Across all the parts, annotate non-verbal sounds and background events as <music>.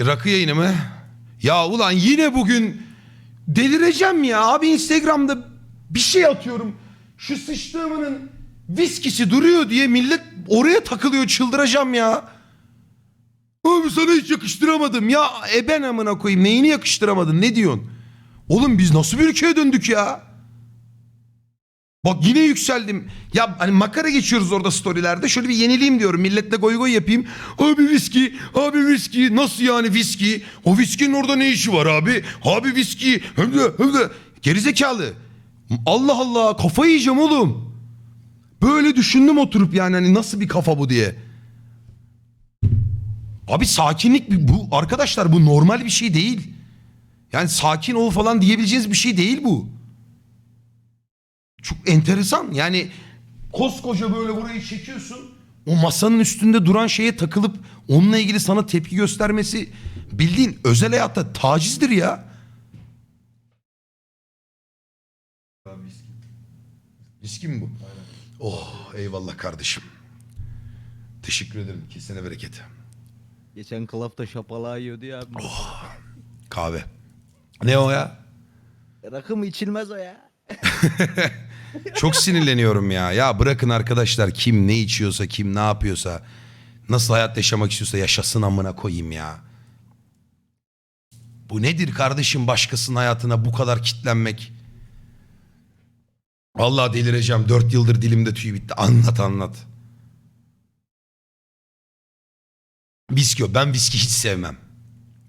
Rakı yayını mı? Ya ulan yine bugün delireceğim ya. Abi Instagram'da bir şey atıyorum. Şu sıçtığımının viskisi duruyor diye millet oraya takılıyor çıldıracağım ya. Abi sana hiç yakıştıramadım. Ya e ben amına koyayım neyini yakıştıramadın ne diyorsun? Oğlum biz nasıl bir ülkeye döndük ya? Bak yine yükseldim. Ya hani makara geçiyoruz orada storylerde. Şöyle bir yenileyim diyorum. Milletle goy goy yapayım. Abi viski, abi viski. Nasıl yani viski? O viskinin orada ne işi var abi? Abi viski. Hem de, hem de. Gerizekalı. Allah Allah kafayı yiyeceğim oğlum. Böyle düşündüm oturup yani hani nasıl bir kafa bu diye. Abi sakinlik bu arkadaşlar bu normal bir şey değil. Yani sakin ol falan diyebileceğiniz bir şey değil bu. Enteresan. Yani koskoca böyle burayı çekiyorsun. O masanın üstünde duran şeye takılıp onunla ilgili sana tepki göstermesi bildiğin özel hayatta tacizdir ya. Viski mi bu? Oh eyvallah kardeşim. Teşekkür ederim. Kesene bereket. Geçen klafta şapalağı yiyordu ya abi. Kahve. Ne o ya? Rakı mı içilmez o ya? <laughs> Çok sinirleniyorum ya. Ya bırakın arkadaşlar kim ne içiyorsa, kim ne yapıyorsa, nasıl hayat yaşamak istiyorsa yaşasın amına koyayım ya. Bu nedir kardeşim başkasının hayatına bu kadar kitlenmek? Allah delireceğim. Dört yıldır dilimde tüy bitti. Anlat anlat. Viski. Ben viski hiç sevmem.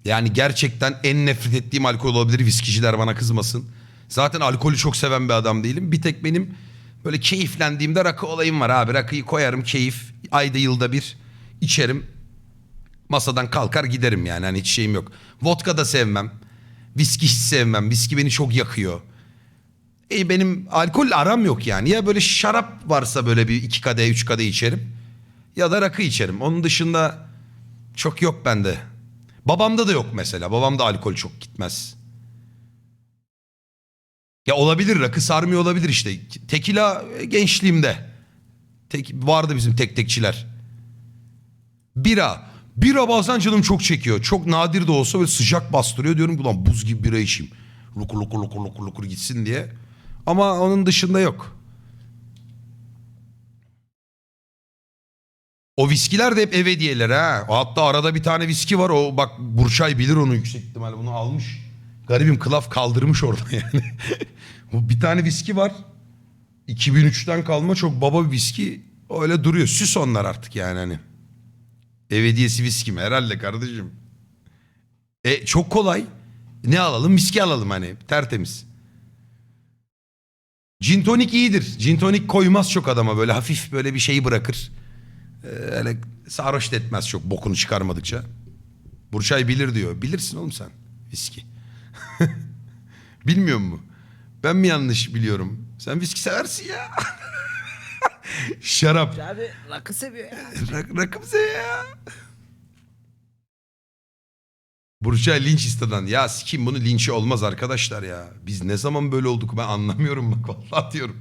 Yani gerçekten en nefret ettiğim alkol olabilir. Viskiciler bana kızmasın. Zaten alkolü çok seven bir adam değilim. Bir tek benim böyle keyiflendiğimde rakı olayım var abi. Rakıyı koyarım keyif. Ayda yılda bir içerim. Masadan kalkar giderim yani. Hani hiç şeyim yok. Vodka da sevmem. Viski hiç sevmem. Viski beni çok yakıyor. E benim alkolle aram yok yani. Ya böyle şarap varsa böyle bir iki kadeh, üç kadeh içerim. Ya da rakı içerim. Onun dışında çok yok bende. Babamda da yok mesela. Babamda alkol çok gitmez. Ya olabilir rakı sarmıyor olabilir işte. Tekila e, gençliğimde. Tek, vardı bizim tek tekçiler. Bira. Bira bazen canım çok çekiyor. Çok nadir de olsa böyle sıcak bastırıyor. Diyorum ulan buz gibi bira içeyim. Lukur lukur lukur lukur lukur gitsin diye. Ama onun dışında yok. O viskiler de hep ev hediyeleri ha. Hatta arada bir tane viski var. O bak Burçay bilir onu yüksek ihtimalle bunu almış. Garibim kılaf kaldırmış orada <laughs> yani. Bu bir tane viski var. 2003'ten kalma çok baba bir viski. Öyle duruyor. Süs onlar artık yani hani. Ev hediyesi viski mi? Herhalde kardeşim. E çok kolay. Ne alalım? Viski alalım hani. Tertemiz. Gin tonic iyidir. Gin tonic koymaz çok adama böyle hafif böyle bir şeyi bırakır. Ee, öyle sarhoş da etmez çok bokunu çıkarmadıkça. Burçay bilir diyor. Bilirsin oğlum sen viski. <laughs> Bilmiyor mu? Ben mi yanlış biliyorum? Sen viski seversin ya. <laughs> Şarap. Abi rakı seviyor ya. <laughs> Rak rakım sen ya. Burçay linç isteden. Ya sikim bunu linçi olmaz arkadaşlar ya. Biz ne zaman böyle olduk ben anlamıyorum bak <laughs> vallahi diyorum.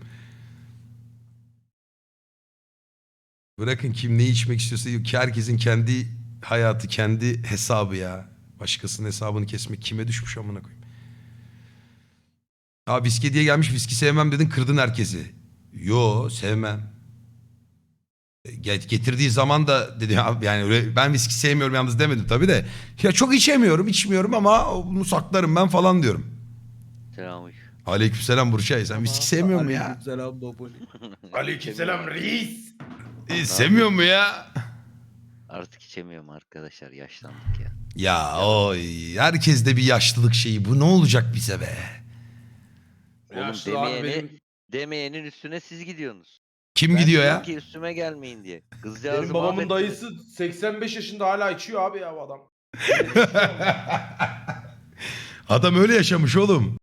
Bırakın kim ne içmek istiyorsa ki herkesin kendi hayatı, kendi hesabı ya. Başkasının hesabını kesmek kime düşmüş amına koyayım. Aa viski diye gelmiş viski sevmem dedin kırdın herkesi. Yo sevmem. Get- getirdiği zaman da dedi "Ya yani öyle, ben viski sevmiyorum yalnız demedim tabii de. Ya çok içemiyorum, içmiyorum ama bunu saklarım ben falan diyorum. Selamünaleyküm. Aleykümselam Burçay. Sen viski sevmiyor mu ya? Selam baboli. Aleykümselam reis. E, sevmiyor mu ya? Artık içemiyorum arkadaşlar yaşlandık ya. Ya oy herkeste bir yaşlılık şeyi. Bu ne olacak bize be? Oğlum Yaşlı abi demeyeni, benim, demeyenin üstüne siz gidiyorsunuz. Kim Ben gidiyor diyorum ya? Ki üstüme gelmeyin diye. Kızcağızı benim babamın mahvettiniz. dayısı 85 yaşında hala içiyor abi ya bu adam. <laughs> Adam öyle yaşamış oğlum.